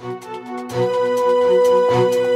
Thank you.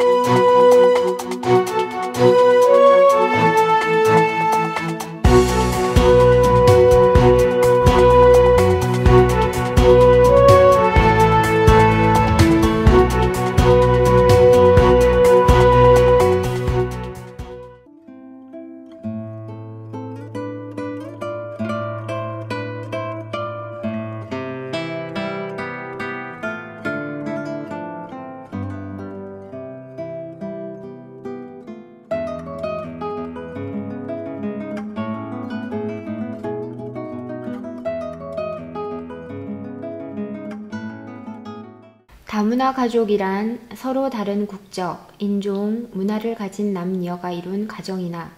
다문화 가족이란 서로 다른 국적, 인종, 문화를 가진 남녀가 이룬 가정이나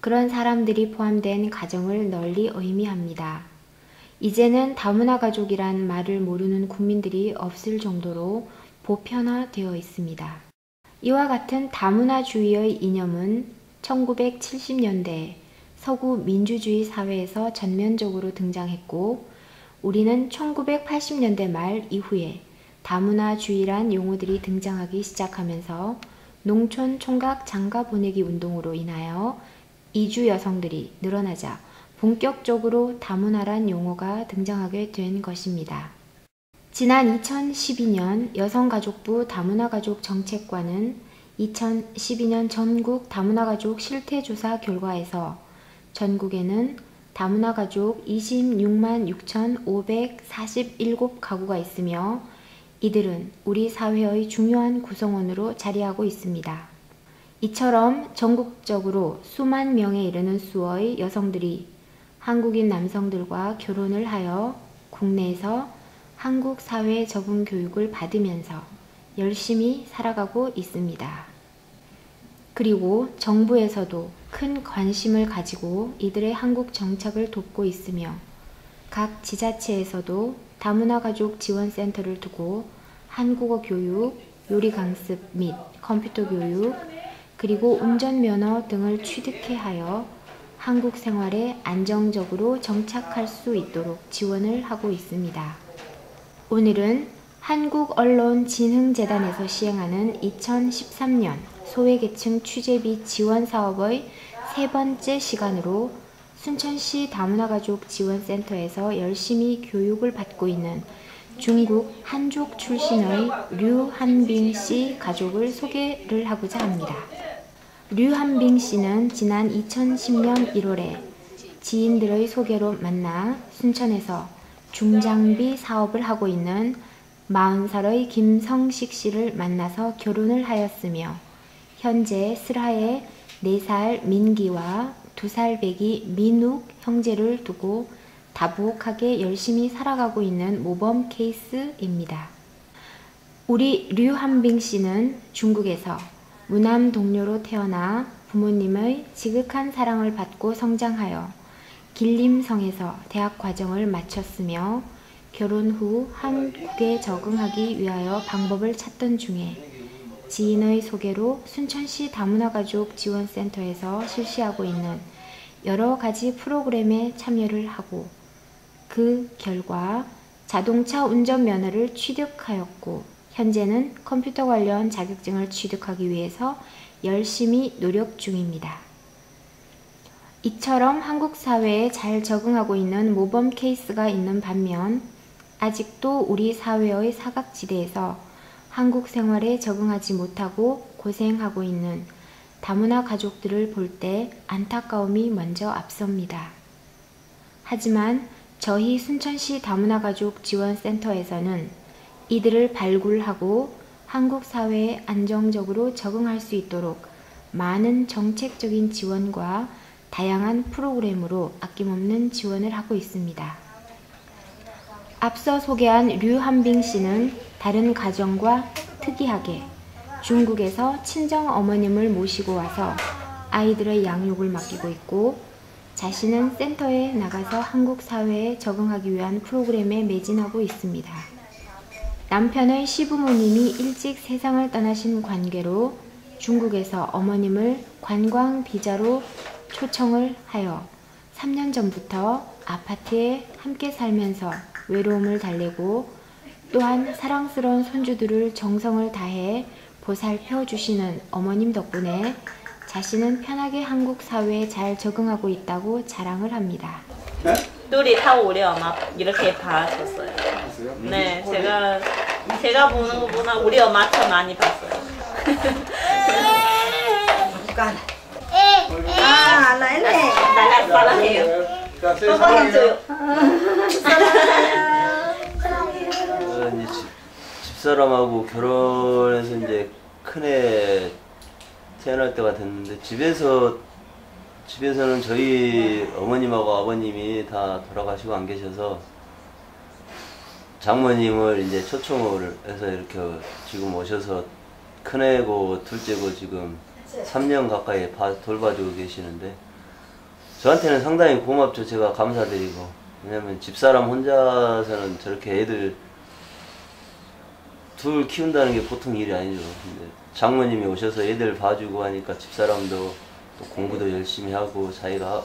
그런 사람들이 포함된 가정을 널리 의미합니다. 이제는 다문화 가족이란 말을 모르는 국민들이 없을 정도로 보편화되어 있습니다. 이와 같은 다문화주의의 이념은 1970년대 서구 민주주의 사회에서 전면적으로 등장했고 우리는 1980년대 말 이후에 다문화 주의란 용어들이 등장하기 시작하면서 농촌 총각 장가 보내기 운동으로 인하여 이주 여성들이 늘어나자 본격적으로 다문화란 용어가 등장하게 된 것입니다. 지난 2012년 여성가족부 다문화가족 정책관은 2012년 전국 다문화가족 실태조사 결과에서 전국에는 다문화가족 26만 6,547가구가 있으며 이들은 우리 사회의 중요한 구성원으로 자리하고 있습니다. 이처럼 전국적으로 수만 명에 이르는 수의 여성들이 한국인 남성들과 결혼을 하여 국내에서 한국 사회 적응 교육을 받으면서 열심히 살아가고 있습니다. 그리고 정부에서도 큰 관심을 가지고 이들의 한국 정착을 돕고 있으며 각 지자체에서도 다문화 가족 지원센터를 두고 한국어 교육, 요리 강습 및 컴퓨터 교육, 그리고 운전면허 등을 취득해 하여 한국 생활에 안정적으로 정착할 수 있도록 지원을 하고 있습니다. 오늘은 한국 언론 진흥재단에서 시행하는 2013년 소외계층 취재비 지원 사업의 세 번째 시간으로 순천시 다문화가족 지원센터에서 열심히 교육을 받고 있는 중국 한족 출신의 류한빙 씨 가족을 소개를 하고자 합니다. 류한빙 씨는 지난 2010년 1월에 지인들의 소개로 만나 순천에서 중장비 사업을 하고 있는 40살의 김성식 씨를 만나서 결혼을 하였으며 현재 슬하에 4살 민기와 2살 배기 민욱 형제를 두고 다복하게 열심히 살아가고 있는 모범 케이스입니다. 우리 류한빙 씨는 중국에서 무남 동료로 태어나 부모님의 지극한 사랑을 받고 성장하여 길림성에서 대학 과정을 마쳤으며 결혼 후 한국에 적응하기 위하여 방법을 찾던 중에 지인의 소개로 순천시 다문화가족 지원센터에서 실시하고 있는 여러 가지 프로그램에 참여를 하고 그 결과 자동차 운전면허를 취득하였고 현재는 컴퓨터 관련 자격증을 취득하기 위해서 열심히 노력 중입니다. 이처럼 한국 사회에 잘 적응하고 있는 모범 케이스가 있는 반면 아직도 우리 사회의 사각지대에서 한국 생활에 적응하지 못하고 고생하고 있는 다문화 가족들을 볼 때 안타까움이 먼저 앞섭니다. 하지만 저희 순천시 다문화 가족 지원센터에서는 이들을 발굴하고 한국 사회에 안정적으로 적응할 수 있도록 많은 정책적인 지원과 다양한 프로그램으로 아낌없는 지원을 하고 있습니다. 앞서 소개한 류한빙 씨는 다른 가정과 특이하게 중국에서 친정 어머님을 모시고 와서 아이들의 양육을 맡기고 있고 자신은 센터에 나가서 한국 사회에 적응하기 위한 프로그램에 매진하고 있습니다. 남편의 시부모님이 일찍 세상을 떠나신 관계로 중국에서 어머님을 관광 비자로 초청을 하여 3년 전부터 아파트에 함께 살면서 외로움을 달래고 또한 사랑스러운 손주들을 정성을 다해 보살펴 주시는 어머님 덕분에 자신은 편하게 한국 사회에 잘 적응하고 있다고 자랑을 합니다. 뚜리 타고 우리 엄마 이렇게 봐줬어요. 네, 제가 제가 보는 것보다 우리 엄마 더 많이 봤어요. lấy này 날라 사랑해요. 해줘요. 집사람하고 결혼해서 이제 큰애 태어날 때가 됐는데 집에서 집에서는 저희 어머님하고 아버님이 다 돌아가시고 안 계셔서 장모님을 이제 초청을 해서 이렇게 지금 오셔서 큰애고 둘째고 지금 3년 가까이 봐- 돌봐주고 계시는데 저한테는 상당히 고맙죠. 제가 감사드리고. 왜냐면 집사람 혼자서는 저렇게 애들 둘 키운다는 게 보통 일이 아니죠. 근데 장모님이 오셔서 애들 봐주고 하니까 집사람도 또 공부도 열심히 하고 자기가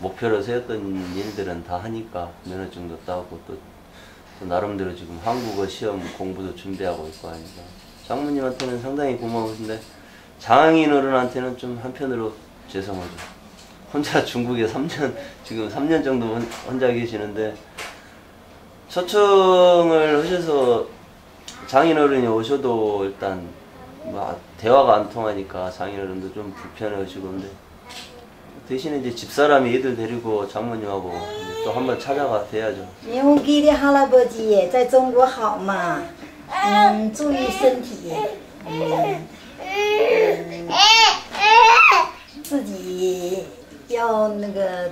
목표로 세웠던 일들은 다 하니까 면허증도 따고 또, 또 나름대로 지금 한국어 시험 공부도 준비하고 있고 하니까 장모님한테는 상당히 고마우신데 장인 어른한테는 좀 한편으로 죄송하죠. 혼자 중국에 3년, 지금 3년 정도 혼- 혼자 계시는데, 초청을 하셔서 장인어른이 오셔도 일단, 뭐, 대화가 안 통하니까 장인어른도 좀 불편해 하시고, 근데, 대신에 이제 집사람이 애들 데리고 장모님하고 이제 또 한번 찾아가 뵈야죠. 牛给的哈拉伯鸡在中国好嘛？嗯，注意身体，嗯，嗯自己要那个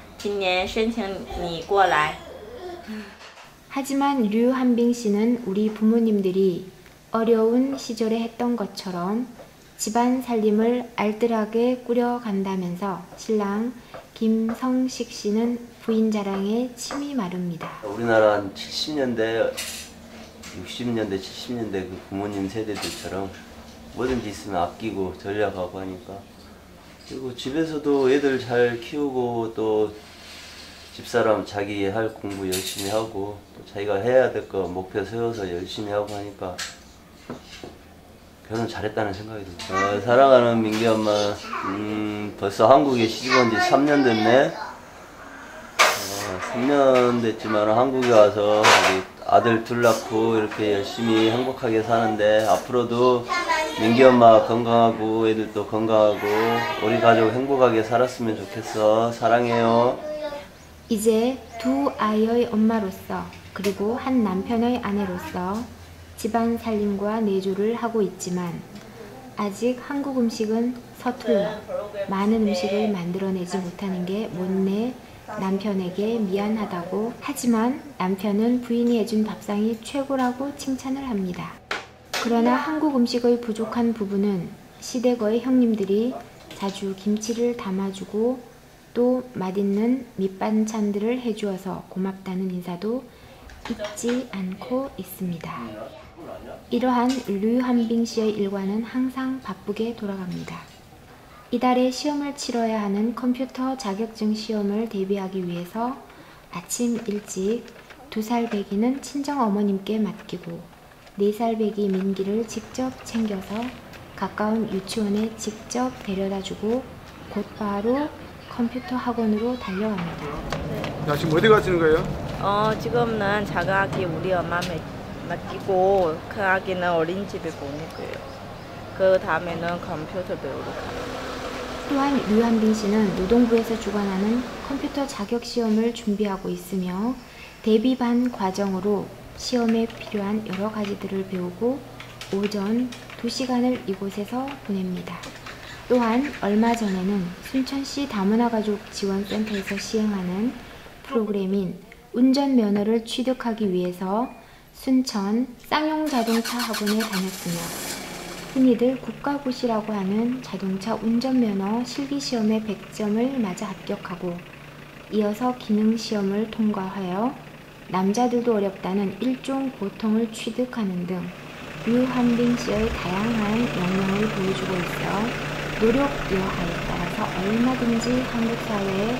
今年申请你过来。 하지만 류한빙 씨는 우리 부모님들이 어려운 시절에 했던 것처럼 집안 살림을 알뜰하게 꾸려간다면서 신랑 김성식 씨는 부인 자랑에 침이 마릅니다. 우리나라 한 70년대, 60년대, 70년대 그 부모님 세대들처럼 뭐든지 있으면 아끼고 전략하고 하니까 그리고 집에서도 애들 잘 키우고 또 집사람 자기 할 공부 열심히 하고 또 자기가 해야 될 거 목표 세워서 열심히 하고 하니까 결혼 잘했다는 생각이 듭니다. 어, 사랑하는 민기 엄마, 음, 벌써 한국에 시집 온 지 3년 됐네. 어, 3년 됐지만 한국에 와서 우리 아들 둘 낳고 이렇게 열심히 행복하게 사는데 앞으로도 민기 엄마 건강하고 애들도 건강하고 우리 가족 행복하게 살았으면 좋겠어. 사랑해요. 이제 두 아이의 엄마로서 그리고 한 남편의 아내로서 집안 살림과 내조를 하고 있지만 아직 한국 음식은 서툴러 많은 음식을 만들어내지 못하는 게 못내 남편에게 미안하다고 하지만 남편은 부인이 해준 밥상이 최고라고 칭찬을 합니다. 그러나 한국 음식의 부족한 부분은 시댁의 형님들이 자주 김치를 담아주고 또 맛있는 밑반찬들을 해주어서 고맙다는 인사도 잊지 않고 있습니다. 이러한 류한빙 씨의 일과는 항상 바쁘게 돌아갑니다. 이달에 시험을 치러야 하는 컴퓨터 자격증 시험을 대비하기 위해서 아침 일찍 두 살 배기는 친정 어머님께 맡기고 네 살 배기 민기를 직접 챙겨서 가까운 유치원에 직접 데려다 주고 곧바로 컴퓨터 학원으로 달려갑니다. 야, 지금 어디 가시는 거예요? 어 지금은 자가학기 우리 엄마 매, 맡기고 큰 아기는 어린이집에 보내고요. 그 다음에는 컴퓨터 배우러 가요. 또한 류한빈 씨는 노동부에서 주관하는 컴퓨터 자격 시험을 준비하고 있으며 대비반 과정으로 시험에 필요한 여러 가지들을 배우고 오전 2시간을 이곳에서 보냅니다. 또한 얼마 전에는 순천시 다문화 가족 지원센터에서 시행하는 프로그램인 운전면허를 취득하기 위해서 순천 쌍용 자동차 학원에 다녔으며 흔히들 국가고시라고 하는 자동차 운전면허 실기시험에 100점을 맞아 합격하고 이어서 기능시험을 통과하여 남자들도 어렵다는 일종 고통을 취득하는 등 유한빈 씨의 다양한 역량을 보여주고 있어 노력 여하에 따라서 얼마든지 한국 사회에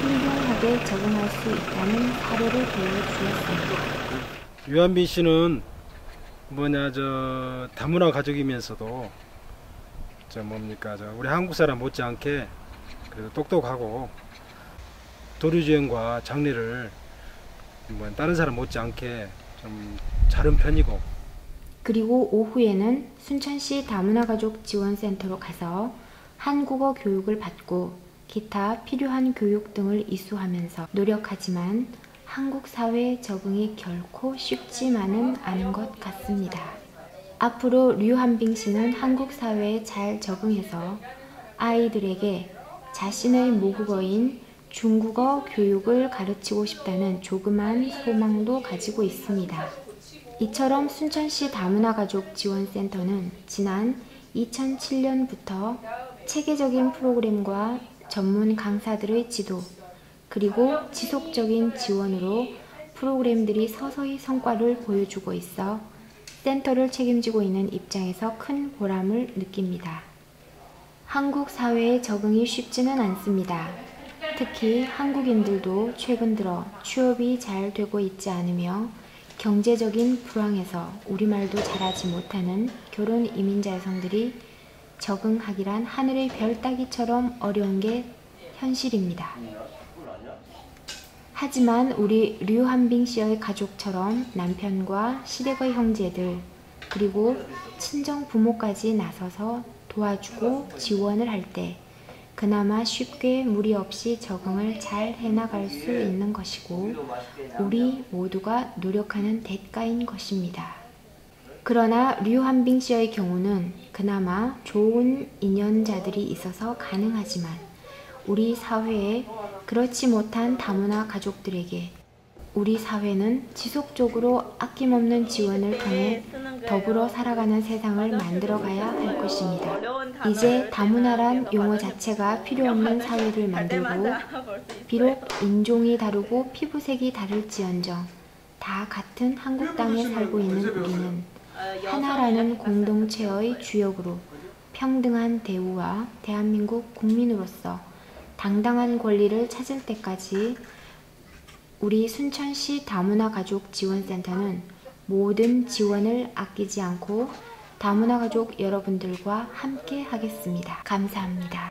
훌륭하게 적응할 수 있다는 사례를 보여주었습니다. 유한빈 씨는 뭐냐 저 다문화 가족이면서도 저 뭡니까 저 우리 한국 사람 못지않게 그래도 똑똑하고 도류주행과 장례를 뭐 다른 사람 못지않게 좀 잘한 편이고 그리고 오후에는 순천시 다문화가족 지원센터로 가서 한국어 교육을 받고 기타 필요한 교육 등을 이수하면서 노력하지만 한국 사회 적응이 결코 쉽지만은 않은 것 같습니다. 앞으로 류한빙 씨는 한국 사회에 잘 적응해서 아이들에게 자신의 모국어인 중국어 교육을 가르치고 싶다는 조그만 소망도 가지고 있습니다. 이처럼 순천시 다문화가족 지원센터는 지난 2007년부터 체계적인 프로그램과 전문 강사들의 지도, 그리고 지속적인 지원으로 프로그램들이 서서히 성과를 보여주고 있어 센터를 책임지고 있는 입장에서 큰 보람을 느낍니다. 한국 사회에 적응이 쉽지는 않습니다. 특히 한국인들도 최근 들어 취업이 잘 되고 있지 않으며 경제적인 불황에서 우리말도 잘하지 못하는 결혼 이민자 여성들이 적응하기란 하늘의 별 따기처럼 어려운 게 현실입니다. 하지만 우리 류한빙 씨의 가족처럼 남편과 시댁의 형제들 그리고 친정 부모까지 나서서 도와주고 지원을 할 때 그나마 쉽게 무리 없이 적응을 잘 해나갈 수 있는 것이고 우리 모두가 노력하는 대가인 것입니다. 그러나 류한빙 씨의 경우는 그나마 좋은 인연자들이 있어서 가능하지만 우리 사회에 그렇지 못한 다문화 가족들에게 우리 사회는 지속적으로 아낌없는 지원을 통해 더불어 살아가는 세상을 만들어 가야 할 것입니다. 이제 다문화란 용어 자체가 필요 없는 사회를 만들고 비록 인종이 다르고 피부색이 다를지언정 다 같은 한국 땅에 살고 있는 우리는 하나라는 공동체의 주역으로 평등한 대우와 대한민국 국민으로서 당당한 권리를 찾을 때까지 우리 순천시 다문화 가족 지원센터는 모든 지원을 아끼지 않고 다문화 가족 여러분들과 함께 하겠습니다. 감사합니다.